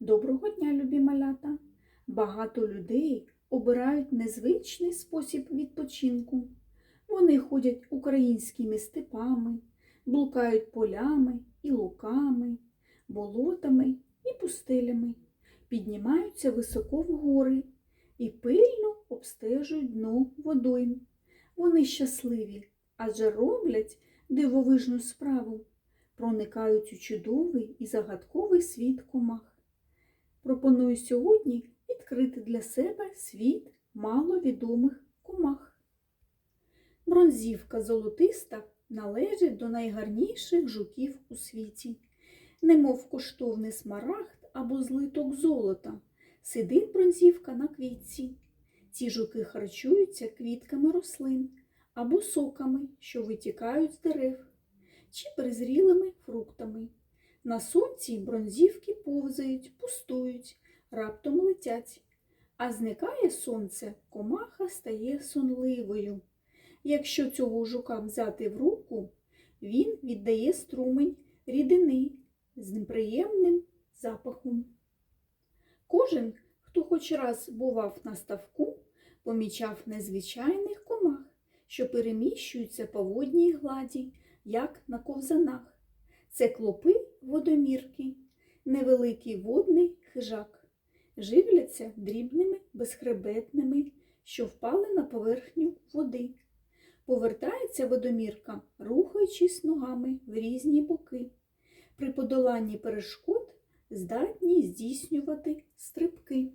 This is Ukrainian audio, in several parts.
Доброго дня, любі малята! Багато людей обирають незвичний спосіб відпочинку. Вони ходять українськими степами, блукають полями і луками, болотами і пустелями, піднімаються високо в гори і пильно обстежують дно водойм. Вони щасливі, адже роблять дивовижну справу, проникають у чудовий і загадковий світ комах. Пропоную сьогодні відкрити для себе світ маловідомих комах. Бронзівка золотиста належить до найгарніших жуків у світі. Немов коштовний смарагд або злиток золота, сидить бронзівка на квітці. Ці жуки харчуються квітками рослин або соками, що витікають з дерев, чи перезрілими фруктами. На сонці бронзівки повзають, пустують, раптом летять. А зникає сонце, комаха стає сонливою. Якщо цього жука взяти в руку, він віддає струмень рідини з неприємним запахом. Кожен, хто хоч раз бував на ставку, помічав незвичайних комах, що переміщуються по водній гладі, як на ковзанах. Це клопи водомірки, невеликий водний хижак. Живляться дрібними безхребетними, що впали на поверхню води. Повертається водомірка, рухаючись ногами в різні боки. При подоланні перешкод здатні здійснювати стрибки.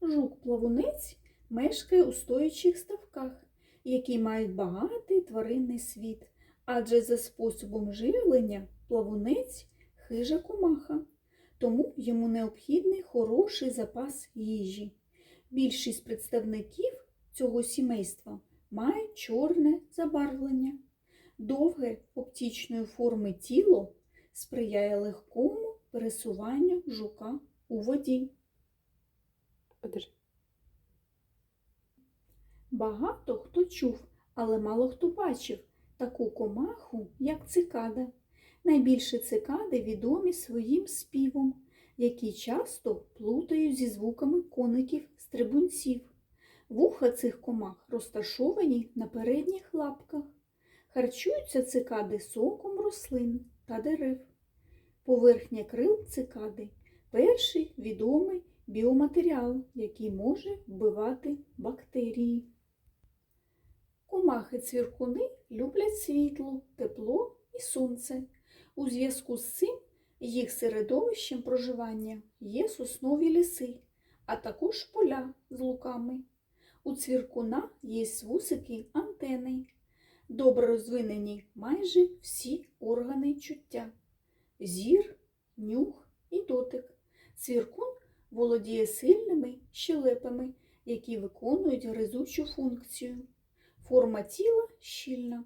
Жук-плавунець мешкає у стоячих ставках, які мають багатий тваринний світ адже за способом живлення плавунець хижа комаха, тому йому необхідний хороший запас їжі. Більшість представників цього сімейства мають чорне забарвлення. Довге оптичної форми тіло сприяє легкому пересуванню жука у воді. Багато хто чув, але мало хто бачив таку комаху, як цикада. Найбільше цикади відомі своїм співом, які часто плутають зі звуками коників-стрибунців. Вуха цих комах розташовані на передніх лапках. Харчуються цикади соком рослин та дерев. Поверхня крил цикади перший відомий біоматеріал, який може вбивати бактерії. Комахи-цвіркуни люблять світло, тепло і сонце. У зв'язку з цим їх середовищем проживання є соснові ліси, а також поля з луками. У цвіркуна є вусики антени. Добре розвинені майже всі органи чуття зір, нюх і дотик. Цвіркун володіє сильними щелепами, які виконують гризучу функцію. Форма тіла щільна.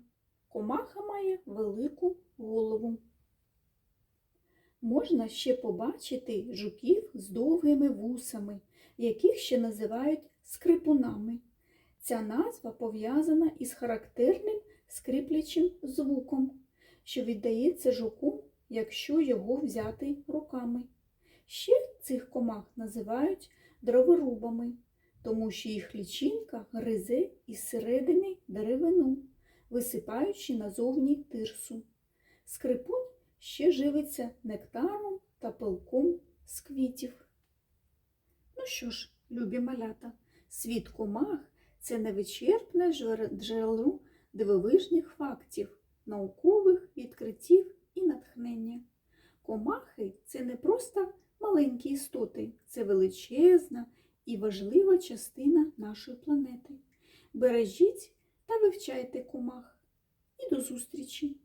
Комаха має велику голову. Можна ще побачити жуків з довгими вусами, яких ще називають скрипунами. Ця назва пов'язана із характерним скриплячим звуком, що віддається жуку, якщо його взяти руками. Ще цих комах називають дроворубами тому що їх лічинка гризе із середини деревину, висипаючи назовні тирсу. Скрипун ще живиться нектаром та пилком з квітів. Ну що ж, любі малята, світ комах це невичерпне джерело дивовижних фактів, наукових відкриттів і натхнення. Комахи це не просто маленькі істоти, це величезна і важлива частина нашої планети. Бережіть та вивчайте комах. І до зустрічі!